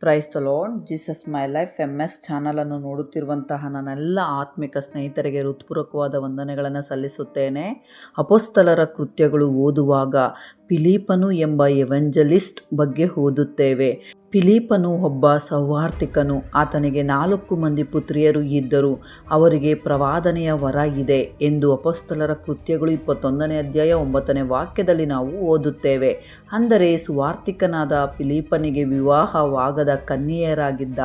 Praise Lord Jesus my life M S ಚಾನಲನ್ನು ನೋಡುತ್ತಿರುವಂತಹ ನನ್ನೆಲ್ಲ ಆತ್ಮಿಕ ಸ್ನೇಹಿತರಿಗೆ ಹೃತ್ಪೂರ್ವಕವಾದ ವಂದನೆಗಳನ್ನು ಸಲ್ಲಿಸುತ್ತೇನೆ. ಅಪೋಸ್ತಲರ ಕೃತ್ಯಗಳು ಓದುವಾಗ ಪಿಲೀಪನು ಎಂಬ ಎವೆಂಜಲಿಸ್ಟ್ ಬಗ್ಗೆ ಓದುತ್ತೇವೆ. ಪಿಲೀಪನು ಒಬ್ಬ ಸೌಹಾರ್ದಿಕನು ಆತನಿಗೆ ನಾಲ್ಕು ಮಂದಿ ಪುತ್ರಿಯರು ಇದ್ದರು. ಅವರಿಗೆ ಪ್ರವಾದನೆಯ ವರ ಇದೆ ಎಂದು ಅಪಸ್ತಲರ ಕೃತ್ಯಗಳು ಇಪ್ಪತ್ತೊಂದನೇ ಅಧ್ಯಾಯ ಒಂಬತ್ತನೇ ವಾಕ್ಯದಲ್ಲಿ ನಾವು ಓದುತ್ತೇವೆ. ಅಂದರೆ ಸುವಾರ್ತಿಕನಾದ ಪಿಲೀಪನಿಗೆ ವಿವಾಹವಾಗದ ಕನ್ಯೆಯರಾಗಿದ್ದ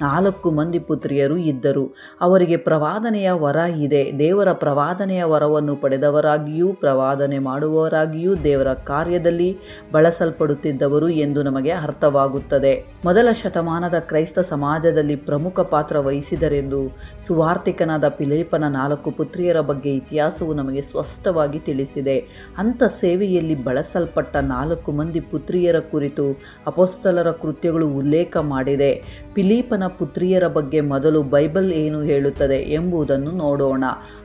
ನಾಲ್ಕು ಮಂದಿ ಪುತ್ರಿಯರು ಇದ್ದರು. ಅವರಿಗೆ ಪ್ರವಾದನೆಯ ವರ ಇದೆ. ದೇವರ ಪ್ರವಾದನೆಯ ವರವನ್ನು ಪಡೆದವರಾಗಿಯೂ, ಪ್ರವಾದನೆ ಮಾಡುವವರಾಗಿಯೂ ದೇವರ ಕಾರ್ಯದಲ್ಲಿ ಬಳಸಲ್ಪಡುತ್ತಿದ್ದವರು ಎಂದು ನಮಗೆ ಅರ್ಥವಾಗುತ್ತದೆ. ಮೊದಲ ಶತಮಾನದ ಕ್ರೈಸ್ತ ಸಮಾಜದಲ್ಲಿ ಪ್ರಮುಖ ಪಾತ್ರ ವಹಿಸಿದರೆಂದು ಸುವಾರ್ತಿಕನಾದ ಪಿಲೇಪನ ನಾಲ್ಕು ಪುತ್ರಿಯರ ಬಗ್ಗೆ ಇತಿಹಾಸವು ನಮಗೆ ಸ್ಪಷ್ಟವಾಗಿ ತಿಳಿಸಿದೆ. ಅಂಥ ಸೇವೆಯಲ್ಲಿ ಬಳಸಲ್ಪಟ್ಟ ನಾಲ್ಕು ಮಂದಿ ಪುತ್ರಿಯರ ಕುರಿತು ಅಪೋಸ್ತಲರ ಕೃತ್ಯಗಳು ಉಲ್ಲೇಖ ಮಾಡಿದೆ. ಪಿಲೀಪನ ಪುತ್ರಿಯರ ಬಗ್ಗೆ ಮೊದಲು ಬೈಬಲ್ ಏನು ಹೇಳುತ್ತದೆ ಎಂಬುದನ್ನು ನೋಡೋಣ.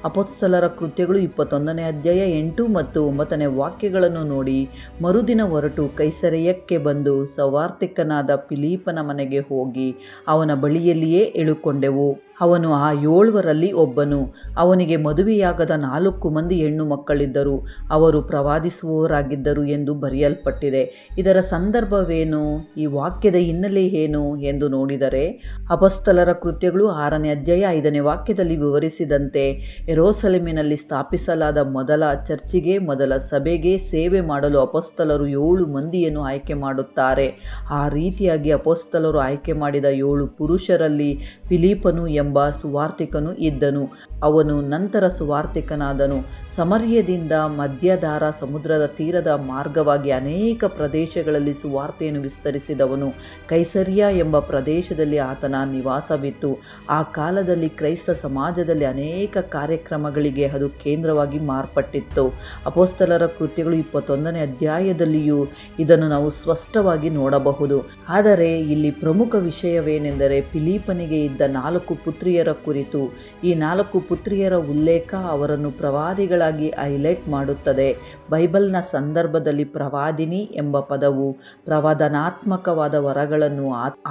ಅಪೋಸ್ತಲರ ಕೃತ್ಯಗಳು ಇಪ್ಪತ್ತೊಂದನೇ ಅಧ್ಯಾಯ ಎಂಟು ಮತ್ತು ಒಂಬತ್ತನೇ ವಾಕ್ಯಗಳನ್ನು ನೋಡಿ. ಮರುದಿನ ಹೊರಟು ಕೈಸರೆಯಕ್ಕೆ ಬಂದು ಸೌವಾರ್ತಿಕನಾದ ಪಿಲೀಪನ ಮನೆಗೆ ಹೋಗಿ ಅವನ ಬಳಿಯಲ್ಲಿಯೇ ಇಳುಕೊಂಡೆವು. ಅವನು ಆ ಏಳುವರಲ್ಲಿ ಒಬ್ಬನು. ಅವನಿಗೆ ಮದುವೆಯಾಗದ ನಾಲ್ಕು ಮಂದಿ ಹೆಣ್ಣು ಮಕ್ಕಳಿದ್ದರು. ಅವರು ಪ್ರವಾದಿಸುವವರಾಗಿದ್ದರು ಎಂದು ಬರೆಯಲ್ಪಟ್ಟಿದೆ. ಇದರ ಸಂದರ್ಭವೇನು? ಈ ವಾಕ್ಯದ ಹಿನ್ನೆಲೆ ಏನು ಎಂದು ನೋಡಿದರೆ, ಅಪಸ್ತಲರ ಕೃತ್ಯಗಳು ಆರನೇ ಅಧ್ಯಾಯ ಐದನೇ ವಾಕ್ಯದಲ್ಲಿ ವಿವರಿಸಿದಂತೆ ಎರೋಸಲೆಮಿನಲ್ಲಿ ಸ್ಥಾಪಿಸಲಾದ ಮೊದಲ ಚರ್ಚಿಗೆ, ಮೊದಲ ಸಭೆಗೆ ಸೇವೆ ಮಾಡಲು ಅಪಸ್ತಲರು ಏಳು ಮಂದಿಯನ್ನು ಆಯ್ಕೆ ಮಾಡುತ್ತಾರೆ. ಆ ರೀತಿಯಾಗಿ ಅಪಸ್ತಲರು ಆಯ್ಕೆ ಮಾಡಿದ ಏಳು ಪುರುಷರಲ್ಲಿ ಫಿಲೀಪನು ಸುವಾರ್ತಿಕನು ಇದ್ದನು. ಅವನು ನಂತರ ಸುವಾರ್ತಿಕನಾದನು ಸಮರ್ಯದಿಂದ ಮಧ್ಯಧಾರ ಸಮುದ್ರದ ತೀರದ ಮಾರ್ಗವಾಗಿ ಅನೇಕ ಪ್ರದೇಶಗಳಲ್ಲಿ ಸುವಾರ್ತೆಯನ್ನು ವಿಸ್ತರಿಸಿದವನು. ಕೈಸರಿಯಾ ಎಂಬ ಪ್ರದೇಶದಲ್ಲಿ ಆತನ ನಿವಾಸವಿತ್ತು. ಆ ಕಾಲದಲ್ಲಿ ಕ್ರೈಸ್ತ ಸಮಾಜದಲ್ಲಿ ಅನೇಕ ಕಾರ್ಯಕ್ರಮಗಳಿಗೆ ಅದು ಕೇಂದ್ರವಾಗಿ ಮಾರ್ಪಟ್ಟಿತ್ತು. ಅಪೋಸ್ತಲರ ಕೃತ್ಯಗಳು ಇಪ್ಪತ್ತೊಂದನೇ ಅಧ್ಯಾಯದಲ್ಲಿಯೂ ಇದನ್ನು ನಾವು ಸ್ಪಷ್ಟವಾಗಿ ನೋಡಬಹುದು. ಆದರೆ ಇಲ್ಲಿ ಪ್ರಮುಖ ವಿಷಯವೇನೆಂದರೆ ಫಿಲಿಪನಿಗೆ ಇದ್ದ ನಾಲ್ಕು ಪುತ್ರಿಯರ ಕುರಿತು ಈ ನಾಲ್ಕು ಪುತ್ರಿಯರ ಉಲ್ಲೇಖ ಅವರನ್ನು ಪ್ರವಾದಿಗಳಾಗಿ ಹೈಲೈಟ್ ಮಾಡುತ್ತದೆ. ಬೈಬಲ್ನ ಸಂದರ್ಭದಲ್ಲಿ ಪ್ರವಾದಿನಿ ಎಂಬ ಪದವು ಪ್ರವಾದನಾತ್ಮಕವಾದ ವರಗಳನ್ನು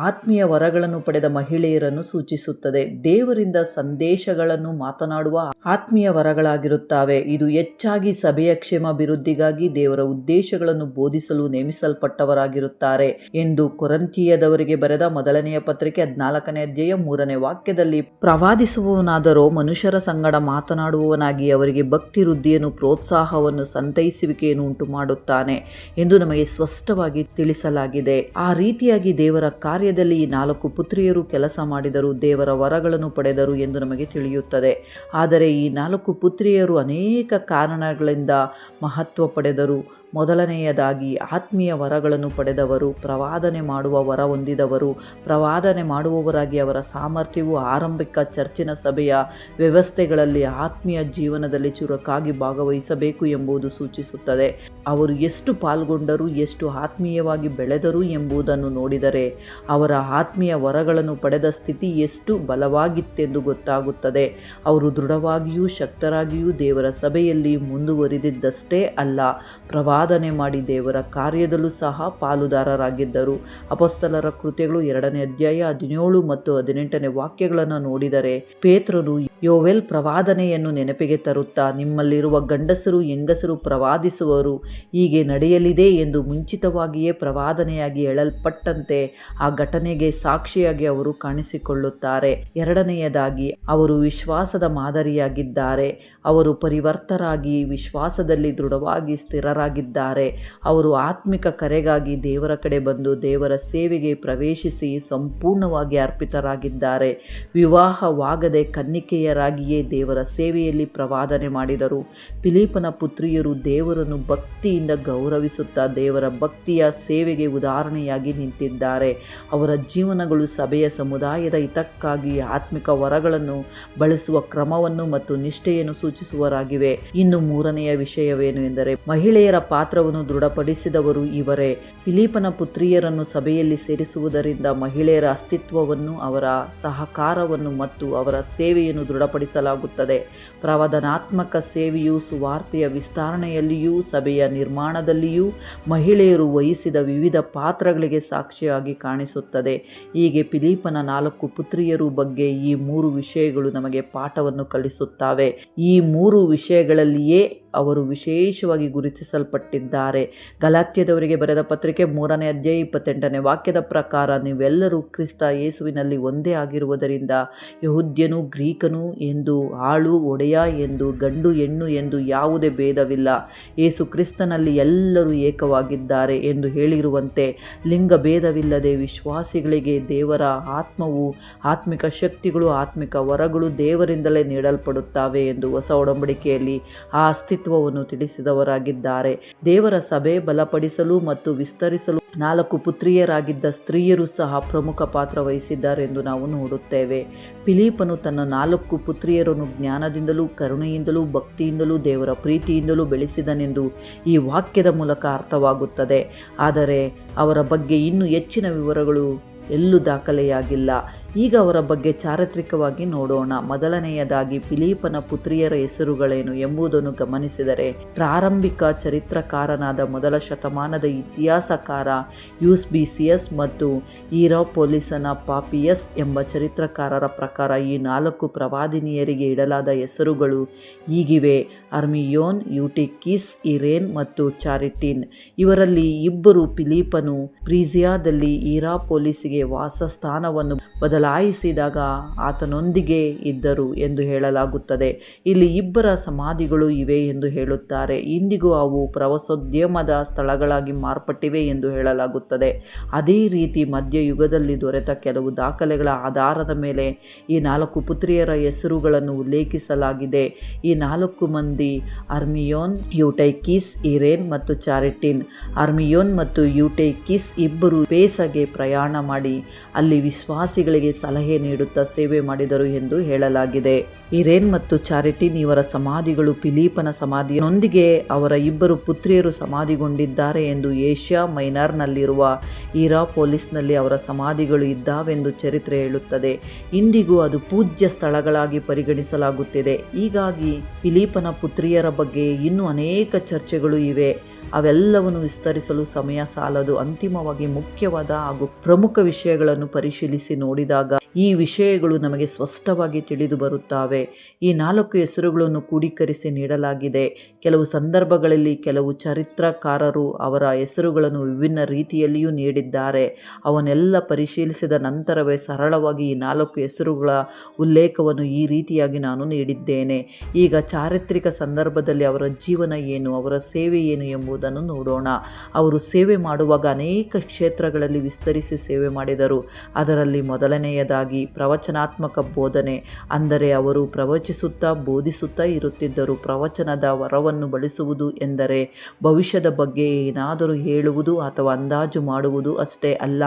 ಆತ್ಮೀಯ ವರಗಳನ್ನು ಪಡೆದ ಮಹಿಳೆಯರನ್ನು ಸೂಚಿಸುತ್ತದೆ. ದೇವರಿಂದ ಸಂದೇಶಗಳನ್ನು ಮಾತನಾಡುವ ಆತ್ಮೀಯ ವರಗಳಾಗಿರುತ್ತವೆ. ಇದು ಹೆಚ್ಚಾಗಿ ಸಭೆಯ ಕ್ಷೇಮಾಭಿವೃದ್ಧಿಗಾಗಿ ದೇವರ ಉದ್ದೇಶಗಳನ್ನು ಬೋಧಿಸಲು ನೇಮಿಸಲ್ಪಟ್ಟವರಾಗಿರುತ್ತಾರೆ ಎಂದು ಕೊರಂತಿಯದವರಿಗೆ ಬರೆದ ಮೊದಲನೆಯ ಪತ್ರಿಕೆ ಹದಿನಾಲ್ಕನೇ ಅಧ್ಯಾಯ ಮೂರನೇ ವಾಕ್ಯದಲ್ಲಿ ಪ್ರವಾದಿಸುವವನಾದರೋ ಮನುಷ್ಯರ ಸಂಗಡ ಮಾತನಾಡುವವನಾಗಿ ಅವರಿಗೆ ಭಕ್ತಿ ವೃದ್ಧಿಯನ್ನು, ಪ್ರೋತ್ಸಾಹವನ್ನು, ಸಂತೈಸುವಿಕೆಯನ್ನು ಉಂಟು ಮಾಡುತ್ತಾನೆ ಎಂದು ನಮಗೆ ಸ್ಪಷ್ಟವಾಗಿ ತಿಳಿಸಲಾಗಿದೆ. ಆ ರೀತಿಯಾಗಿ ದೇವರ ಕಾರ್ಯದಲ್ಲಿ ಈ ನಾಲ್ಕು ಪುತ್ರಿಯರು ಕೆಲಸ ಮಾಡಿದರು ದೇವರ ವರಗಳನ್ನು ಪಡೆದರು ಎಂದು ನಮಗೆ ತಿಳಿಯುತ್ತದೆ. ಆದರೆ ಈ ನಾಲ್ಕು ಪುತ್ರಿಯರು ಅನೇಕ ಕಾರಣಗಳಿಂದ ಮಹತ್ವ ಪಡೆದರು. ಮೊದಲನೆಯದಾಗಿ ಆತ್ಮೀಯ ವರಗಳನ್ನು ಪಡೆದವರು, ಪ್ರವಾದನೆ ಮಾಡುವ ವರ ಹೊಂದಿದವರು, ಪ್ರವಾದನೆ ಮಾಡುವವರಾಗಿ ಅವರ ಸಾಮರ್ಥ್ಯವು ಆರಂಭಿಕ ಚರ್ಚಿನ ಸಭೆಯ ವ್ಯವಸ್ಥೆಗಳಲ್ಲಿ ಆತ್ಮೀಯ ಜೀವನದಲ್ಲಿ ಚುರುಕಾಗಿ ಭಾಗವಹಿಸಬೇಕು ಎಂಬುದು ಸೂಚಿಸುತ್ತದೆ. ಅವರು ಎಷ್ಟು ಪಾಲ್ಗೊಂಡರು, ಎಷ್ಟು ಆತ್ಮೀಯವಾಗಿ ಬೆಳೆದರು ಎಂಬುದನ್ನು ನೋಡಿದರೆ, ಅವರ ಆತ್ಮೀಯ ವರಗಳನ್ನು ಪಡೆದ ಸ್ಥಿತಿ ಎಷ್ಟು ಬಲವಾಗಿತ್ತೆಂದು ಗೊತ್ತಾಗುತ್ತದೆ. ಅವರು ದೃಢವಾಗಿಯೂ ಶಕ್ತರಾಗಿಯೂ ದೇವರ ಸಭೆಯಲ್ಲಿ ಮುಂದುವರಿದಿದ್ದಷ್ಟೇ ಅಲ್ಲ ಪ್ರವಾದನೆ ಮಾಡಿ ದೇವರ ಕಾರ್ಯದಲ್ಲೂ ಸಹ ಪಾಲುದಾರರಾಗಿದ್ದರು. ಅಪಸ್ತಲರ ಕೃತ್ಯಗಳು ಎರಡನೇ ಅಧ್ಯಾಯ ಹದಿನೇಳು ಮತ್ತು ಹದಿನೆಂಟನೇ ವಾಕ್ಯಗಳನ್ನು ನೋಡಿದರೆ ಪೇತ್ರರು ಯೋವೆಲ್ ಪ್ರವಾದನೆಯನ್ನು ನೆನಪಿಗೆ ತರುತ್ತಾ, ನಿಮ್ಮಲ್ಲಿರುವ ಗಂಡಸರು ಹೆಂಗಸರು ಪ್ರವಾದಿಸುವರು, ಹೀಗೆ ನಡೆಯಲಿದೆ ಎಂದು ಮುಂಚಿತವಾಗಿಯೇ ಪ್ರವಾದನೆಯಾಗಿ ಹೇಳಲ್ಪಟ್ಟಂತೆ ಆ ಘಟನೆಗೆ ಸಾಕ್ಷಿಯಾಗಿ ಅವರು ಕಾಣಿಸಿಕೊಳ್ಳುತ್ತಾರೆ. ಎರಡನೆಯದಾಗಿ, ಅವರು ವಿಶ್ವಾಸದ ಮಾದರಿಯಾಗಿದ್ದಾರೆ. ಅವರು ಪರಿವರ್ತರಾಗಿ ವಿಶ್ವಾಸದಲ್ಲಿ ದೃಢವಾಗಿ ಸ್ಥಿರರಾಗಿದ್ದಾರೆ. ಅವರು ಆತ್ಮಿಕ ಕರೆಗಾಗಿ ದೇವರ ಕಡೆ ಬಂದು ದೇವರ ಸೇವೆಗೆ ಪ್ರವೇಶಿಸಿ ಸಂಪೂರ್ಣವಾಗಿ ಅರ್ಪಿತರಾಗಿದ್ದಾರೆ. ವಿವಾಹವಾಗದೆ ಕನ್ನಿಕೆಯರಾಗಿಯೇ ದೇವರ ಸೇವೆಯಲ್ಲಿ ಪ್ರವಾದನೆ ಮಾಡಿದರು. ಫಿಲಿಪನ ಪುತ್ರಿಯರು ದೇವರನ್ನು ಭಕ್ತಿಯಿಂದ ಗೌರವಿಸುತ್ತಾ ದೇವರ ಭಕ್ತಿಯ ಸೇವೆಗೆ ಉದಾಹರಣೆಯಾಗಿ ನಿಂತಿದ್ದಾರೆ. ಅವರ ಜೀವನಗಳು ಸಭೆಯ ಸಮುದಾಯದ ಹಿತಕ್ಕಾಗಿ ಆತ್ಮಿಕ ವರಗಳನ್ನು ಬಳಸುವ ಕ್ರಮವನ್ನು ಮತ್ತು ನಿಷ್ಠೆಯನ್ನು ಸೂಚಿಸುವರಾಗಿವೆ. ಇನ್ನು ಮೂರನೆಯ ವಿಷಯವೇನು ಎಂದರೆ ಮಹಿಳೆಯರ ಪಾತ್ರವನ್ನು ದೃಢಪಡಿಸಿದವರು ಇವರೇ. ಫಿಲಿಪನ ಪುತ್ರಿಯರನ್ನು ಸಭೆಯಲ್ಲಿ ಸೇರಿಸುವುದರಿಂದ ಮಹಿಳೆಯರ ಅಸ್ತಿತ್ವವನ್ನು, ಅವರ ಸಹಕಾರವನ್ನು ಮತ್ತು ಅವರ ಸೇವೆಯನ್ನು ದೃಢಪಡಿಸಲಾಗುತ್ತದೆ. ಪ್ರವಾದನಾತ್ಮಕ ಸೇವೆಯು ಸುವಾರ್ತೆಯ ವಿಸ್ತರಣೆಯಲ್ಲಿಯೂ, ಸಭೆಯ ನಿರ್ಮಾಣದಲ್ಲಿಯೂ ಮಹಿಳೆಯರು ವಹಿಸಿದ ವಿವಿಧ ಪಾತ್ರಗಳಿಗೆ ಸಾಕ್ಷಿಯಾಗಿ ಕಾಣಿಸುತ್ತದೆ. ಹೀಗೆ ಫಿಲಿಪನ ನಾಲ್ಕು ಪುತ್ರಿಯರು ಬಗ್ಗೆ ಈ ಮೂರು ವಿಷಯಗಳು ನಮಗೆ ಪಾಠವನ್ನು ಕಲಿಸುತ್ತವೆ. ಈ ಮೂರು ವಿಷಯಗಳಲ್ಲಿಯೇ ಅವರು ವಿಶೇಷವಾಗಿ ಗುರುತಿಸಲ್ಪಟ್ಟಿದ್ದಾರೆ ಗಲಾತ್ಯದವರಿಗೆ ಬರೆದ ಪತ್ರಿಕೆ ಮೂರನೇ ಅಧ್ಯಾಯ ಇಪ್ಪತ್ತೆಂಟನೇ ವಾಕ್ಯದ ಪ್ರಕಾರ ನೀವೆಲ್ಲರೂ ಕ್ರಿಸ್ತ ಯೇಸುವಿನಲ್ಲಿ ಒಂದೇ ಆಗಿರುವುದರಿಂದ ಯಹುದ್ಯನು ಗ್ರೀಕನು ಎಂದು ಆಳು, ಒಡೆಯ ಎಂದು, ಗಂಡು, ಹೆಣ್ಣು ಎಂದು ಯಾವುದೇ ಭೇದವಿಲ್ಲ. ಏಸು ಕ್ರಿಸ್ತನಲ್ಲಿ ಎಲ್ಲರೂ ಏಕವಾಗಿದ್ದಾರೆ ಎಂದು ಹೇಳಿರುವಂತೆ ಲಿಂಗ ಭೇದವಿಲ್ಲದೆ ವಿಶ್ವಾಸಿಗಳಿಗೆ ದೇವರ ಆತ್ಮವು ಆತ್ಮಿಕ ಶಕ್ತಿಗಳು, ಆತ್ಮಿಕ ವರಗಳು ದೇವರಿಂದಲೇ ನೀಡಲ್ಪಡುತ್ತವೆ ಎಂದು ಹೊಸ ಒಡಂಬಡಿಕೆಯಲ್ಲಿ ಆ ಅಸ್ತಿತ್ವವನ್ನು ತಿಳಿಸಿದವರಾಗಿದ್ದಾರೆ. ದೇವರ ಸಭೆ ಬಲಪಡಿಸಲು ಮತ್ತು ವಿಸ್ತರಿಸಲು ನಾಲ್ಕು ಪುತ್ರಿಯರಾಗಿದ್ದ ಸ್ತ್ರೀಯರು ಸಹ ಪ್ರಮುಖ ಪಾತ್ರ ವಹಿಸಿದ್ದಾರೆ ಎಂದು ನಾವು ನೋಡುತ್ತೇವೆ. ಫಿಲಿಪನು ತನ್ನ ನಾಲ್ಕು ಪುತ್ರಿಯರನ್ನು ಜ್ಞಾನದಿಂದಲೂ, ಕರುಣೆಯಿಂದಲೂ, ಭಕ್ತಿಯಿಂದಲೂ, ದೇವರ ಪ್ರೀತಿಯಿಂದಲೂ ಬೆಳೆಸಿದನೆಂದು ಈ ವಾಕ್ಯದ ಮೂಲಕ ಅರ್ಥವಾಗುತ್ತದೆ. ಆದರೆ ಅವರ ಬಗ್ಗೆ ಇನ್ನೂ ಹೆಚ್ಚಿನ ವಿವರಗಳು ಎಲ್ಲೂ ದಾಖಲೆಯಾಗಿಲ್ಲ. ಈಗ ಅವರ ಬಗ್ಗೆ ಚಾರಿತ್ರಿಕವಾಗಿ ನೋಡೋಣ. ಮೊದಲನೆಯದಾಗಿ ಫಿಲೀಪನ ಪುತ್ರಿಯರ ಹೆಸರುಗಳೇನು ಎಂಬುದನ್ನು ಗಮನಿಸಿದರೆ, ಪ್ರಾರಂಭಿಕ ಚರಿತ್ರಕಾರನಾದ ಮೊದಲ ಶತಮಾನದ ಇತಿಹಾಸಕಾರ ಯೂಸ್ ಬಿಸಿಯಸ್ ಮತ್ತು ಈರೋಪೊಲಿಸನ ಪಾಪಿಯಸ್ ಎಂಬ ಚರಿತ್ರಕಾರರ ಪ್ರಕಾರ ಈ ನಾಲ್ಕು ಪ್ರವಾದಿನಿಯರಿಗೆ ಇಡಲಾದ ಹೆಸರುಗಳು ಹೀಗಿವೆ ಅರ್ಮಿಯೋನ್, ಯೂಟಿಕಿಸ್, ಇರೇನ್ ಮತ್ತು ಚಾರಿಟಿನ್. ಇವರಲ್ಲಿ ಇಬ್ಬರು ಫಿಲಿಪನು ಪ್ರೀಸಿಯಾದಲ್ಲಿ ಈರಾಪೊಲಿಸಿಗೆ ವಾಸಸ್ಥಾನವನ್ನು ಬದಲಾಯಿಸಿದಾಗ ಆತನೊಂದಿಗೆ ಇದ್ದರು ಎಂದು ಹೇಳಲಾಗುತ್ತದೆ. ಇಲ್ಲಿ ಇಬ್ಬರ ಸಮಾಧಿಗಳು ಇವೆ ಎಂದು ಹೇಳುತ್ತಾರೆ. ಇಂದಿಗೂ ಅವು ಪ್ರವಾಸೋದ್ಯಮದ ಸ್ಥಳಗಳಾಗಿ ಮಾರ್ಪಟ್ಟಿವೆ ಎಂದು ಹೇಳಲಾಗುತ್ತದೆ. ಅದೇ ರೀತಿ ಮಧ್ಯಯುಗದಲ್ಲಿ ದೊರೆತ ಕೆಲವು ದಾಖಲೆಗಳ ಆಧಾರದ ಮೇಲೆ ಈ ನಾಲ್ಕು ಪುತ್ರಿಯರ ಹೆಸರುಗಳನ್ನು ಉಲ್ಲೇಖಿಸಲಾಗಿದೆ. ಈ ನಾಲ್ಕು ಮಂದಿ ಅರ್ಮಿಯೋನ್, ಯುಟೈಕಿಸ್, ಇರೇನ್ ಮತ್ತು ಚಾರಿಟಿನ್. ಅರ್ಮಿಯೋನ್ ಮತ್ತು ಯುಟೈಕಿಸ್ ಇಬ್ಬರು ಪೇಸಗೆ ಪ್ರಯಾಣ ಮಾಡಿ ಅಲ್ಲಿ ವಿಶ್ವಾಸಿಗಳಿಗೆ ಸಲಹೆ ನೀಡುತ್ತಾ ಸೇವೆ ಮಾಡಿದರು ಎಂದು ಹೇಳಲಾಗಿದೆ. ಇರೇನ್ ಮತ್ತು ಚಾರಿಟಿನ್ ಇವರ ಸಮಾಧಿಗಳು ಫಿಲಿಪನ ಸಮಾಧಿಯೊಂದಿಗೆ ಅವರ ಇಬ್ಬರು ಪುತ್ರಿಯರು ಸಮಾಧಿಗೊಂಡಿದ್ದಾರೆ ಎಂದು ಏಷ್ಯಾ ಮೈನಾರ್ನಲ್ಲಿರುವ ಈರಾಪೊಲಿಸ್ನಲ್ಲಿ ಅವರ ಸಮಾಧಿಗಳು ಇದ್ದಾವೆಂದು ಚರಿತ್ರೆ ಹೇಳುತ್ತದೆ. ಇಂದಿಗೂ ಅದು ಪೂಜ್ಯ ಸ್ಥಳಗಳಾಗಿ ಪರಿಗಣಿಸಲಾಗುತ್ತಿದೆ. ಹೀಗಾಗಿ ಫಿಲಿಪನ ಪುತ್ರಿಯರ ಬಗ್ಗೆ ಇನ್ನೂ ಅನೇಕ ಚರ್ಚೆಗಳು ಇವೆ. ಅವೆಲ್ಲವನ್ನು ವಿಸ್ತರಿಸಲು ಸಮಯ ಸಾಲದು. ಅಂತಿಮವಾಗಿ ಮುಖ್ಯವಾದ ಹಾಗೂ ಪ್ರಮುಖ ವಿಷಯಗಳನ್ನು ಪರಿಶೀಲಿಸಿ ನೋಡಿದಾಗ ಈ ವಿಷಯಗಳು ನಮಗೆ ಸ್ಪಷ್ಟವಾಗಿ ತಿಳಿದು ಬರುತ್ತವೆ. ಈ ನಾಲ್ಕು ಹೆಸರುಗಳನ್ನು ಕೂಡೀಕರಿಸಿ ನೀಡಲಾಗಿದೆ. ಕೆಲವು ಸಂದರ್ಭಗಳಲ್ಲಿ ಕೆಲವು ಚರಿತ್ರಕಾರರು ಅವರ ಹೆಸರುಗಳನ್ನು ವಿಭಿನ್ನ ರೀತಿಯಲ್ಲಿಯೂ ನೀಡಿದ್ದಾರೆ. ಅವನ್ನೆಲ್ಲ ಪರಿಶೀಲಿಸಿದ ನಂತರವೇ ಸರಳವಾಗಿ ಈ ನಾಲ್ಕು ಹೆಸರುಗಳ ಉಲ್ಲೇಖವನ್ನು ಈ ರೀತಿಯಾಗಿ ನಾನು ನೀಡಿದ್ದೇನೆ. ಈಗ ಚಾರಿತ್ರಿಕ ಸಂದರ್ಭದಲ್ಲಿ ಅವರ ಜೀವನ ಏನು, ಅವರ ಸೇವೆ ಏನು ಎಂಬುದನ್ನು ನೋಡೋಣ. ಅವರು ಸೇವೆ ಮಾಡುವಾಗ ಅನೇಕ ಕ್ಷೇತ್ರಗಳಲ್ಲಿ ವಿಸ್ತರಿಸಿ ಸೇವೆ ಮಾಡಿದರು. ಅದರಲ್ಲಿ ಮೊದಲನೆಯದಾಗಿ ಪ್ರವಚನಾತ್ಮಕ ಬೋಧನೆ ಅಂದರೆ ಅವರು ಪ್ರವಚಿಸುತ್ತಾ ಬೋಧಿಸುತ್ತಾ ಇರುತ್ತಿದ್ದರು ಪ್ರವಚನದ ವರವನ್ನು ಬಳಸುವುದು ಎಂದರೆ ಭವಿಷ್ಯದ ಬಗ್ಗೆ ಏನಾದರೂ ಹೇಳುವುದು ಅಥವಾ ಅಂದಾಜು ಮಾಡುವುದು ಅಷ್ಟೇ ಅಲ್ಲ,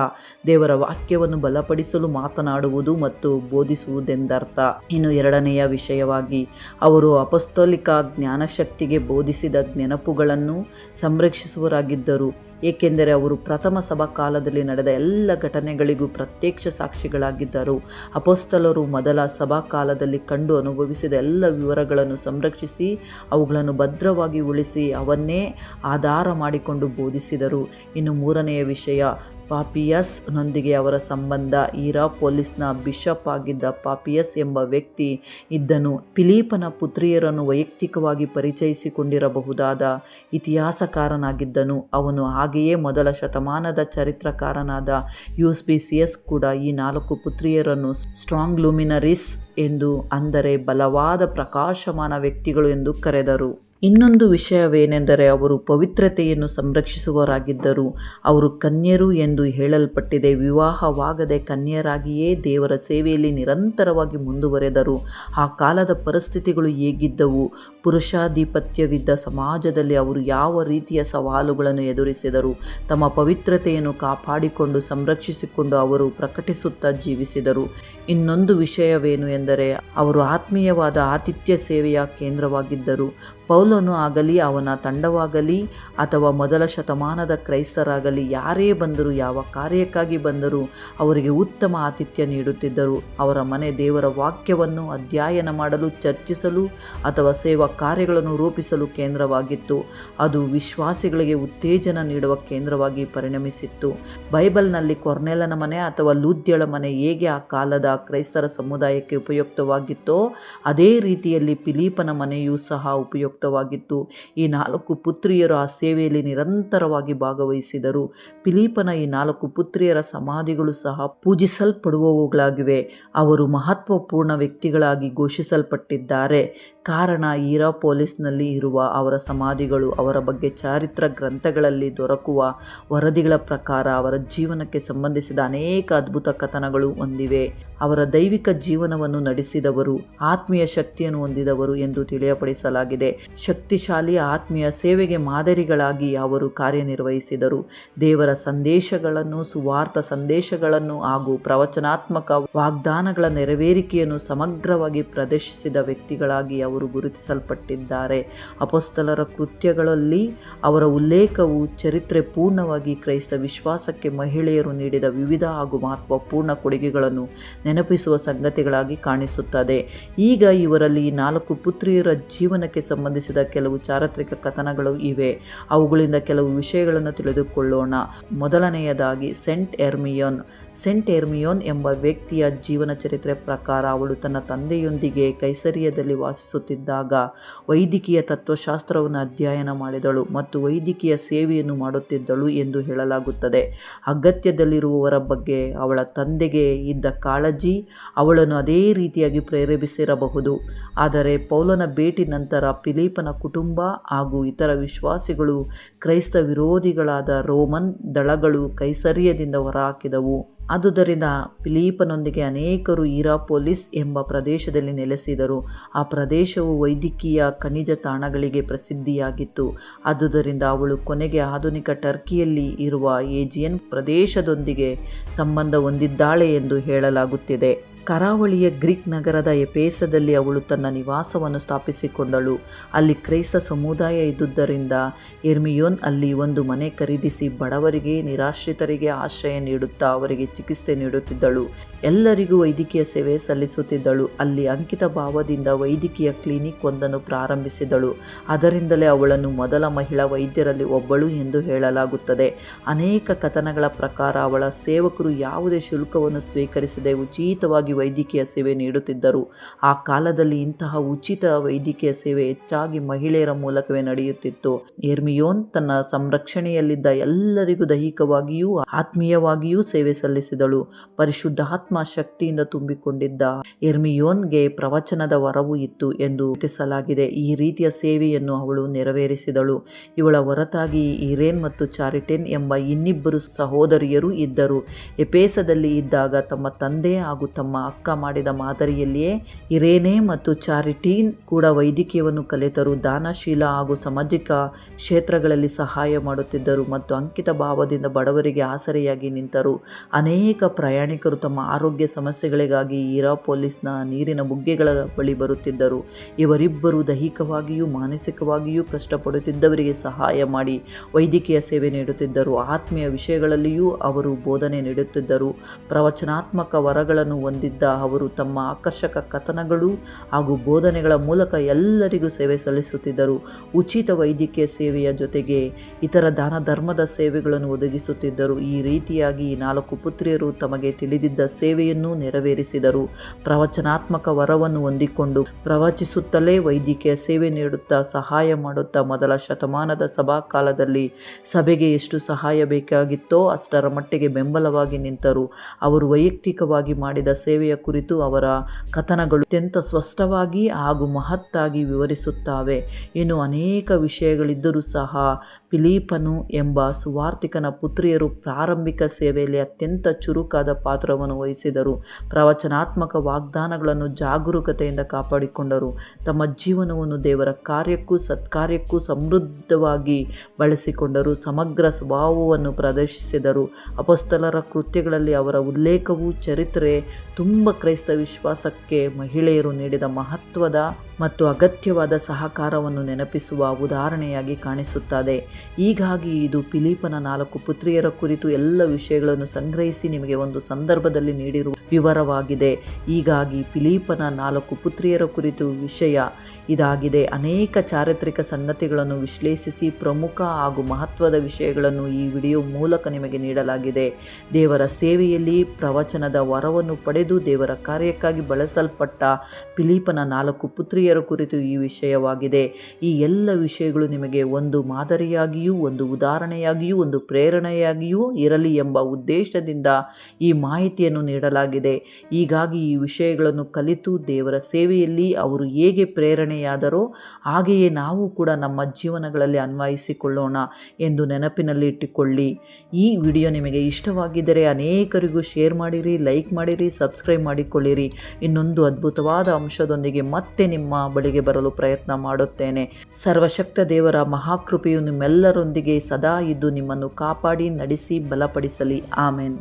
ದೇವರ ವಾಕ್ಯವನ್ನು ಬಲಪಡಿಸಲು ಮಾತನಾಡುವುದು ಮತ್ತು ಬೋಧಿಸುವುದೆಂದರ್ಥ. ಇನ್ನು ಎರಡನೆಯ ವಿಷಯವಾಗಿ ಅವರು ಅಪಸ್ತೋಲಿಕ ಜ್ಞಾನಶಕ್ತಿಗೆ ಬೋಧಿಸಿದ ನೆನಪುಗಳನ್ನು ಸಂರಕ್ಷಿಸುವರಾಗಿದ್ದರು ಏಕೆಂದರೆ ಅವರು ಪ್ರಥಮ ಸಭಾಕಾಲದಲ್ಲಿ ನಡೆದ ಎಲ್ಲ ಘಟನೆಗಳಿಗೂ ಪ್ರತ್ಯಕ್ಷ ಸಾಕ್ಷಿಗಳಾಗಿದ್ದರು. ಅಪೋಸ್ತಲರು ಮೊದಲ ಸಭಾ ಕಾಲದಲ್ಲಿ ಕಂಡು ಅನುಭವಿಸಿದ ಎಲ್ಲ ವಿವರಗಳನ್ನು ಸಂರಕ್ಷಿಸಿ, ಅವುಗಳನ್ನು ಭದ್ರವಾಗಿ ಉಳಿಸಿ ಅವನ್ನೇ ಆಧಾರ ಮಾಡಿಕೊಂಡು ಬೋಧಿಸಿದರು. ಇನ್ನು ಮೂರನೆಯ ವಿಷಯ ಪಾಪಿಯಸ್ನೊಂದಿಗೆ ಅವರ ಸಂಬಂಧ ಈರಾಪೊಲಿಸ್ನ ಬಿಷಪ್ ಆಗಿದ್ದ ಪಾಪಿಯಸ್ ಎಂಬ ವ್ಯಕ್ತಿ ಇದ್ದನು. ಫಿಲೀಪನ ಪುತ್ರಿಯರನ್ನು ವೈಯಕ್ತಿಕವಾಗಿ ಪರಿಚಯಿಸಿಕೊಂಡಿರಬಹುದಾದ ಇತಿಹಾಸಕಾರನಾಗಿದ್ದನು. ಅವನು ಹಾಗೆಯೇ ಮೊದಲ ಶತಮಾನದ ಚರಿತ್ರಕಾರನಾದ ಯೂಸ್ಪಿಸಿಯಸ್ ಕೂಡ ಈ ನಾಲ್ಕು ಪುತ್ರಿಯರನ್ನು ಸ್ಟ್ರಾಂಗ್ ಲೂಮಿನರಿಸ್ ಎಂದು ಅಂದರೆ ಬಲವಾದ ಪ್ರಕಾಶಮಾನ ವ್ಯಕ್ತಿಗಳು ಎಂದು ಕರೆದರು. ಇನ್ನೊಂದು ವಿಷಯವೇನೆಂದರೆ ಅವರು ಪವಿತ್ರತೆಯನ್ನು ಸಂರಕ್ಷಿಸುವರಾಗಿದ್ದರು ಅವರು ಕನ್ಯರು ಎಂದು ಹೇಳಲ್ಪಟ್ಟಿದೆ. ವಿವಾಹವಾಗದೆ ಕನ್ಯರಾಗಿಯೇ ದೇವರ ಸೇವೆಯಲ್ಲಿ ನಿರಂತರವಾಗಿ ಮುಂದುವರೆದರು. ಆ ಕಾಲದ ಪರಿಸ್ಥಿತಿಗಳು ಹೇಗಿದ್ದವು? ಪುರುಷಾಧಿಪತ್ಯವಿದ್ದ ಸಮಾಜದಲ್ಲಿ ಅವರು ಯಾವ ರೀತಿಯ ಸವಾಲುಗಳನ್ನು ಎದುರಿಸಿದರು, ತಮ್ಮ ಪವಿತ್ರತೆಯನ್ನು ಕಾಪಾಡಿಕೊಂಡು ಸಂರಕ್ಷಿಸಿಕೊಂಡು ಅವರು ಪ್ರಕಟಿಸುತ್ತಾ ಜೀವಿಸಿದರು. ಇನ್ನೊಂದು ವಿಷಯವೇನು ಎಂದರೆ, ಅವರು ಆತ್ಮೀಯವಾದ ಆತಿಥ್ಯ ಸೇವೆಯ ಕೇಂದ್ರವಾಗಿದ್ದರು. ಪೌಲನು ಆಗಲಿ, ಅವನ ತಂಡವಾಗಲಿ, ಅಥವಾ ಮೊದಲ ಶತಮಾನದ ಕ್ರೈಸ್ತರಾಗಲಿ, ಯಾರೇ ಬಂದರೂ, ಯಾವ ಕಾರ್ಯಕ್ಕಾಗಿ ಬಂದರೂ, ಅವರಿಗೆ ಉತ್ತಮ ಆತಿಥ್ಯ ನೀಡುತ್ತಿದ್ದರು. ಅವರ ಮನೆ ದೇವರ ವಾಕ್ಯವನ್ನು ಅಧ್ಯಯನ ಮಾಡಲು, ಚರ್ಚಿಸಲು, ಅಥವಾ ಸೇವಾ ಕಾರ್ಯಗಳನ್ನು ರೂಪಿಸಲು ಕೇಂದ್ರವಾಗಿತ್ತು. ಅದು ವಿಶ್ವಾಸಿಗಳಿಗೆ ಉತ್ತೇಜನ ನೀಡುವ ಕೇಂದ್ರವಾಗಿ ಪರಿಣಮಿಸಿತ್ತು. ಬೈಬಲ್ನಲ್ಲಿ ಕೊರ್ನೆಲನ ಮನೆ ಅಥವಾ ಲೂದ್ಯಳ ಮನೆ ಹೇಗೆ ಆ ಕಾಲದ ಕ್ರೈಸ್ತರ ಸಮುದಾಯಕ್ಕೆ ಉಪಯುಕ್ತವಾಗಿತ್ತೋ, ಅದೇ ರೀತಿಯಲ್ಲಿ ಫಿಲಿಪನ ಮನೆಯೂ ಸಹ ಉಪಯುಕ್ತವಾಗಿತ್ತು. ಈ ನಾಲ್ಕು ಪುತ್ರಿಯರು ಆ ಸೇವೆಯಲ್ಲಿ ನಿರಂತರವಾಗಿ ಭಾಗವಹಿಸಿದರು. ಫಿಲಿಪನ ಈ ನಾಲ್ಕು ಪುತ್ರಿಯರ ಸಮಾಧಿಗಳು ಸಹ ಪೂಜಿಸಲ್ಪಡುವವುಗಳಾಗಿವೆ. ಅವರು ಮಹತ್ವಪೂರ್ಣ ವ್ಯಕ್ತಿಗಳಾಗಿ ಘೋಷಿಸಲ್ಪಟ್ಟಿದ್ದಾರೆ. ಕಾರಣ ಈರಾಪೋಲಿಸ್ನಲ್ಲಿ ಇರುವ ಅವರ ಸಮಾಧಿಗಳು ಅವರ ಬಗ್ಗೆ ಚಾರಿತ್ರ ಗ್ರಂಥಗಳಲ್ಲಿ ದೊರಕುವ ವರದಿಗಳ ಪ್ರಕಾರ ಅವರ ಜೀವನಕ್ಕೆ ಸಂಬಂಧಿಸಿದ ಅನೇಕ ಅದ್ಭುತ ಕಥನಗಳು ಹೊಂದಿವೆ ಅವರ ದೈವಿಕ ಜೀವನವನ್ನು ನಡೆಸಿದವರು, ಆತ್ಮೀಯ ಶಕ್ತಿಯನ್ನು ಹೊಂದಿದವರು ಎಂದು ತಿಳಿಯಪಡಿಸಲಾಗಿದೆ. ಶಕ್ತಿಶಾಲಿ ಆತ್ಮೀಯ ಸೇವೆಗೆ ಮಾದರಿಗಳಾಗಿ ಅವರು ಕಾರ್ಯನಿರ್ವಹಿಸಿದರು. ದೇವರ ಸಂದೇಶಗಳನ್ನು, ಸುವಾರ್ಥ ಸಂದೇಶಗಳನ್ನು ಹಾಗೂ ಪ್ರವಚನಾತ್ಮಕ ವಾಗ್ದಾನಗಳ ನೆರವೇರಿಕೆಯನ್ನು ಸಮಗ್ರವಾಗಿ ಪ್ರದರ್ಶಿಸಿದ ವ್ಯಕ್ತಿಗಳಾಗಿ ಅವರು ಗುರುತಿಸಲ್ಪಟ್ಟಿದ್ದಾರೆ. ಅಪಸ್ತಲರ ಕೃತ್ಯಗಳಲ್ಲಿ ಅವರ ಉಲ್ಲೇಖವು ಚರಿತ್ರೆ ಪೂರ್ಣವಾಗಿ ಕ್ರೈಸ್ತ ವಿಶ್ವಾಸಕ್ಕೆ ಮಹಿಳೆಯರು ನೀಡಿದ ವಿವಿಧ ಹಾಗೂ ಮಹತ್ವಪೂರ್ಣ ಕೊಡುಗೆಗಳನ್ನು ನೆನಪಿಸುವ ಸಂಗತಿಗಳಾಗಿ ಕಾಣಿಸುತ್ತದೆ. ಈಗ ಇವರಲ್ಲಿ ನಾಲ್ಕು ಪುತ್ರಿಯರ ಜೀವನಕ್ಕೆ ಸಂಬಂಧಿಸಿದ ಕೆಲವು ಚಾರಿತ್ರಿಕ ಕಥನಗಳು ಇವೆ. ಅವುಗಳಿಂದ ಕೆಲವು ವಿಷಯಗಳನ್ನು ತಿಳಿದುಕೊಳ್ಳೋಣ. ಮೊದಲನೆಯದಾಗಿ ಸೆಂಟ್ ಎರ್ಮಿಯೋನ್. ಸೆಂಟ್ ಎರ್ಮಿಯೋನ್ ಎಂಬ ವ್ಯಕ್ತಿಯ ಜೀವನ ಚರಿತ್ರೆ ಪ್ರಕಾರ ಅವಳು ತನ್ನ ತಂದೆಯೊಂದಿಗೆ ಕೈಸರಿಯದಲ್ಲಿ ವಾಸಿಸುತ್ತಿದ್ದಾಗ ವೈದ್ಯಕೀಯ ತತ್ವಶಾಸ್ತ್ರವನ್ನು ಅಧ್ಯಯನ ಮಾಡಿದಳು ಮತ್ತು ವೈದ್ಯಕೀಯ ಸೇವೆಯನ್ನು ಮಾಡುತ್ತಿದ್ದಳು ಎಂದು ಹೇಳಲಾಗುತ್ತದೆ. ಅಗತ್ಯದಲ್ಲಿರುವವರ ಬಗ್ಗೆ ಅವಳ ತಂದೆಗೆ ಇದ್ದ ಕಾಳಜಿ ಅವಳನ್ನು ಅದೇ ರೀತಿಯಾಗಿ ಪ್ರೇರೇಪಿಸಿರಬಹುದು. ಆದರೆ ಪೌಲನ ಭೇಟಿ ನಂತರ ಫಿಲಿಪನ ಕುಟುಂಬ ಹಾಗೂ ಇತರ ವಿಶ್ವಾಸಿಗಳು ಕ್ರೈಸ್ತ ವಿರೋಧಿಗಳಾದ ರೋಮನ್ ದಳಗಳು ಕೈಸರಿಯದಿಂದ ಹೊರಹಾಕಿದವು. ಆದುದರಿಂದ ಫಿಲೀಪನೊಂದಿಗೆ ಅನೇಕರು ಇರಾಪೋಲಿಸ್ ಎಂಬ ಪ್ರದೇಶದಲ್ಲಿ ನೆಲೆಸಿದರು. ಆ ಪ್ರದೇಶವು ವೈದ್ಯಕೀಯ ಖನಿಜ ತಾಣಗಳಿಗೆ ಪ್ರಸಿದ್ಧಿಯಾಗಿತ್ತು. ಆದುದರಿಂದ ಅವಳು ಕೊನೆಗೆ ಆಧುನಿಕ ಟರ್ಕಿಯಲ್ಲಿ ಇರುವ ಏಜಿಯನ್ ಪ್ರದೇಶದೊಂದಿಗೆ ಸಂಬಂಧ ಹೊಂದಿದ್ದಾಳೆ ಎಂದು ಹೇಳಲಾಗುತ್ತಿದೆ. ಕರಾವಳಿಯ ಗ್ರೀಕ್ ನಗರದ ಎಪೇಸದಲ್ಲಿ ಅವಳು ತನ್ನ ನಿವಾಸವನ್ನು ಸ್ಥಾಪಿಸಿಕೊಂಡಳು. ಅಲ್ಲಿ ಕ್ರೈಸ್ತ ಸಮುದಾಯ ಇದ್ದುದರಿಂದ ಎರ್ಮಿಯೋನ್ ಅಲ್ಲಿ ಒಂದು ಮನೆ ಖರೀದಿಸಿ ಬಡವರಿಗೆ, ನಿರಾಶ್ರಿತರಿಗೆ ಆಶ್ರಯ ನೀಡುತ್ತಾ ಅವರಿಗೆ ಚಿಕಿತ್ಸೆ ನೀಡುತ್ತಿದ್ದಳು. ಎಲ್ಲರಿಗೂ ವೈದ್ಯಕೀಯ ಸೇವೆ ಸಲ್ಲಿಸುತ್ತಿದ್ದಳು. ಅಲ್ಲಿ ಅಂಕಿತ ಭಾವದಿಂದ ವೈದ್ಯಕೀಯ ಕ್ಲಿನಿಕ್ ಒಂದನ್ನು ಪ್ರಾರಂಭಿಸಿದಳು. ಅದರಿಂದಲೇ ಅವಳನ್ನು ಮೊದಲ ಮಹಿಳಾ ವೈದ್ಯರಲ್ಲಿ ಒಬ್ಬಳು ಎಂದು ಹೇಳಲಾಗುತ್ತದೆ. ಅನೇಕ ಕಥನಗಳ ಪ್ರಕಾರ ಅವಳ ಸೇವಕರು ಯಾವುದೇ ಶುಲ್ಕವನ್ನು ಸ್ವೀಕರಿಸದೆ ಉಚಿತವಾಗಿ ವೈದ್ಯಕೀಯ ಸೇವೆ ನೀಡುತ್ತಿದ್ದರು. ಆ ಕಾಲದಲ್ಲಿ ಇಂತಹ ಉಚಿತ ವೈದ್ಯಕೀಯ ಸೇವೆ ಹೆಚ್ಚಾಗಿ ಮಹಿಳೆಯರ ಮೂಲಕವೇ ನಡೆಯುತ್ತಿತ್ತು. ಎರ್ಮಿಯೋನ್ ತನ್ನ ಸಂರಕ್ಷಣೆಯಲ್ಲಿದ್ದ ಎಲ್ಲರಿಗೂ ದೈಹಿಕವಾಗಿಯೂ ಆತ್ಮೀಯವಾಗಿಯೂ ಸೇವೆ ಸಲ್ಲಿಸಿದಳು. ಪರಿಶುದ್ಧಾತ್ಮ ಶಕ್ತಿಯಿಂದ ತುಂಬಿಕೊಂಡಿದ್ದ ಎರ್ಮಿಯೋನ್ಗೆ ಪ್ರವಚನದ ವರವು ಇತ್ತು ಎಂದು ಗುರುತಿಸಲಾಗಿದೆ ಈ ರೀತಿಯ ಸೇವೆಯನ್ನು ಅವಳು ನೆರವೇರಿಸಿದಳು. ಇವಳ ಹೊರತಾಗಿ ಇರೇನ್ ಮತ್ತು ಚಾರಿಟೆನ್ ಎಂಬ ಇನ್ನಿಬ್ಬರು ಸಹೋದರಿಯರು ಇದ್ದರು. ಎಪೇಸದಲ್ಲಿ ಇದ್ದಾಗ ತಮ್ಮ ತಂದೆ ಹಾಗೂ ತಮ್ಮ ಅಕ್ಕ ಮಾಡಿದ ಮಾದರಿಯಲ್ಲಿಯೇ ಇರೇನೆ ಮತ್ತು ಚಾರಿಟೀನ್ ಕೂಡ ವೈದ್ಯಕೀಯವನ್ನು ಕಲಿತರು. ದಾನಶೀಲ ಹಾಗೂ ಸಾಮಾಜಿಕ ಕ್ಷೇತ್ರಗಳಲ್ಲಿ ಸಹಾಯ ಮಾಡುತ್ತಿದ್ದರು ಮತ್ತು ಅಂಕಿತ ಭಾವದಿಂದ ಬಡವರಿಗೆ ಆಸರೆಯಾಗಿ ನಿಂತರು. ಅನೇಕ ಪ್ರಯಾಣಿಕರು ತಮ್ಮ ಆರೋಗ್ಯ ಸಮಸ್ಯೆಗಳಿಗಾಗಿ ಇರಾಪೊಲಿಸ್ನ ನೀರಿನ ಬುಗ್ಗೆಗಳ ಬಳಿ ಬರುತ್ತಿದ್ದರು. ಇವರಿಬ್ಬರು ದೈಹಿಕವಾಗಿಯೂ ಮಾನಸಿಕವಾಗಿಯೂ ಕಷ್ಟಪಡುತ್ತಿದ್ದವರಿಗೆ ಸಹಾಯ ಮಾಡಿ ವೈದ್ಯಕೀಯ ಸೇವೆ ನೀಡುತ್ತಿದ್ದರು. ಆತ್ಮೀಯ ವಿಷಯಗಳಲ್ಲಿಯೂ ಅವರು ಬೋಧನೆ ನೀಡುತ್ತಿದ್ದರು. ಪ್ರವಚನಾತ್ಮಕ ವರಗಳನ್ನು ಹೊಂದಿದ್ದ ಅವರು ತಮ್ಮ ಆಕರ್ಷಕ ಕಥನಗಳು ಹಾಗೂ ಬೋಧನೆಗಳ ಮೂಲಕ ಎಲ್ಲರಿಗೂ ಸೇವೆ ಸಲ್ಲಿಸುತ್ತಿದ್ದರು. ಉಚಿತ ವೈದ್ಯಕೀಯ ಸೇವೆಯ ಜೊತೆಗೆ ಇತರ ದಾನ ಧರ್ಮದ ಸೇವೆಗಳನ್ನು ಒದಗಿಸುತ್ತಿದ್ದರು. ಈ ರೀತಿಯಾಗಿ ನಾಲ್ಕು ಪುತ್ರಿಯರು ತಮಗೆ ತಿಳಿದಿದ್ದ ಸೇವೆಯನ್ನು ನೆರವೇರಿಸಿದರು. ಪ್ರವಚನಾತ್ಮಕ ವರವನ್ನು ಹೊಂದಿಕೊಂಡು ಪ್ರವಚಿಸುತ್ತಲೇ ವೈದ್ಯಕೀಯ ಸೇವೆ ನೀಡುತ್ತಾ ಸಹಾಯ ಮಾಡುತ್ತಾ ಮೊದಲ ಶತಮಾನದ ಸಭಾಕಾಲದಲ್ಲಿ ಸಭೆಗೆ ಎಷ್ಟು ಸಹಾಯ ಬೇಕಾಗಿತ್ತೋ ಅಷ್ಟರ ಮಟ್ಟಿಗೆ ಬೆಂಬಲವಾಗಿ ನಿಂತರು. ಅವರು ವೈಯಕ್ತಿಕವಾಗಿ ಮಾಡಿದ ಸೇವೆಯ ಕುರಿತು ಅವರ ಕಥನಗಳು ಅತ್ಯಂತ ಸ್ಪಷ್ಟವಾಗಿ ಹಾಗೂ ಮಹತ್ತಾಗಿ ವಿವರಿಸುತ್ತವೆ. ಇನ್ನು ಅನೇಕ ವಿಷಯಗಳಿದ್ದರೂ ಸಹ ಫಿಲಿಪನು ಎಂಬ ಸುವಾರ್ತಿಕನ ಪುತ್ರಿಯರು ಪ್ರಾರಂಭಿಕ ಸೇವೆಯಲ್ಲಿ ಅತ್ಯಂತ ಚುರುಕಾದ ಪಾತ್ರವನ್ನು ವಹಿಸಿದರು. ಪ್ರವಚನಾತ್ಮಕ ವಾಗ್ದಾನಗಳನ್ನು ಜಾಗರೂಕತೆಯಿಂದ ಕಾಪಾಡಿಕೊಂಡರು. ತಮ್ಮ ಜೀವನವನ್ನು ದೇವರ ಕಾರ್ಯಕ್ಕೂ ಸತ್ಕಾರ್ಯಕ್ಕೂ ಸಮೃದ್ಧವಾಗಿ ಬಳಸಿಕೊಂಡರು. ಸಮಗ್ರ ಸ್ವಭಾವವನ್ನು ಪ್ರದರ್ಶಿಸಿದರು. ಅಪಸ್ತಲರ ಕೃತ್ಯಗಳಲ್ಲಿ ಅವರ ಉಲ್ಲೇಖವು, ಚರಿತ್ರೆ, ತುಂಬ ಕ್ರೈಸ್ತ ವಿಶ್ವಾಸಕ್ಕೆ ಮಹಿಳೆಯರು ನೀಡಿದ ಮಹತ್ವದ ಮತ್ತು ಅಗತ್ಯವಾದ ಸಹಕಾರವನ್ನು ನೆನಪಿಸುವ ಉದಾಹರಣೆಯಾಗಿ ಕಾಣಿಸುತ್ತದೆ. ಹೀಗಾಗಿ ಇದು ಫಿಲಿಪನ ನಾಲ್ಕು ಪುತ್ರಿಯರ ಕುರಿತು ಎಲ್ಲ ವಿಷಯಗಳನ್ನು ಸಂಗ್ರಹಿಸಿ ನಿಮಗೆ ಒಂದು ಸಂದರ್ಭದಲ್ಲಿ ನೀಡಿರುವ ವಿವರವಾಗಿದೆ. ಹೀಗಾಗಿ ಫಿಲಿಪನ ನಾಲ್ಕು ಪುತ್ರಿಯರ ಕುರಿತು ವಿಷಯ ಇದಾಗಿದೆ. ಅನೇಕ ಚಾರಿತ್ರಿಕ ಸಂಗತಿಗಳನ್ನು ವಿಶ್ಲೇಷಿಸಿ ಪ್ರಮುಖ ಹಾಗೂ ಮಹತ್ವದ ವಿಷಯಗಳನ್ನು ಈ ವಿಡಿಯೋ ಮೂಲಕ ನಿಮಗೆ ನೀಡಲಾಗಿದೆ. ದೇವರ ಸೇವೆಯಲ್ಲಿ ಪ್ರವಚನದ ವರವನ್ನು ಪಡೆದು ದೇವರ ಕಾರ್ಯಕ್ಕಾಗಿ ಬಳಸಲ್ಪಟ್ಟ ಫಿಲಿಪನ ನಾಲ್ಕು ಪುತ್ರಿಯರ ಕುರಿತು ಈ ವಿಷಯವಾಗಿದೆ. ಈ ಎಲ್ಲ ವಿಷಯಗಳು ನಿಮಗೆ ಒಂದು ಮಾದರಿಯಾಗಿಯೂ, ಒಂದು ಉದಾಹರಣೆಯಾಗಿಯೂ, ಒಂದು ಪ್ರೇರಣೆಯಾಗಿಯೂ ಇರಲಿ ಎಂಬ ಉದ್ದೇಶದಿಂದ ಈ ಮಾಹಿತಿಯನ್ನು ನೀಡಲಾಗಿದೆ. ಹೀಗಾಗಿ ಈ ವಿಷಯಗಳನ್ನು ಕಲಿತು ದೇವರ ಸೇವೆಯಲ್ಲಿ ಅವರು ಹೇಗೆ ಪ್ರೇರಣೆಯಾದರೋ ಹಾಗೆಯೇ ನಾವು ಕೂಡ ನಮ್ಮ ಜೀವನಗಳಲ್ಲಿ ಅನ್ವಯಿಸಿಕೊಳ್ಳೋಣ ಎಂದು ನೆನಪಿನಲ್ಲಿ ಇಟ್ಟುಕೊಳ್ಳಿ. ಈ ವಿಡಿಯೋ ನಿಮಗೆ ಇಷ್ಟವಾಗಿದ್ದರೆ ಅನೇಕರಿಗೂ ಶೇರ್ ಮಾಡಿರಿ, ಲೈಕ್ ಮಾಡಿರಿ, ಸಬ್ಸ್ಕ್ರೈಬ್ ಮಾಡಿಕೊಳ್ಳಿರಿ. ಇನ್ನೊಂದು ಅದ್ಭುತವಾದ ಅಂಶದೊಂದಿಗೆ ಮತ್ತೆ ಬಳಿಗೆ ಬರಲು ಪ್ರಯತ್ನ ಮಾಡುತ್ತೇನೆ. ಸರ್ವಶಕ್ತ ದೇವರ ಮಹಾಕೃಪೆಯು ನಿಮ್ಮೆಲ್ಲರೊಂದಿಗೆ ಸದಾ ಇದ್ದು ನಿಮ್ಮನ್ನು ಕಾಪಾಡಿ, ನಡೆಸಿ, ಬಲಪಡಿಸಲಿ. ಆಮೇನ್.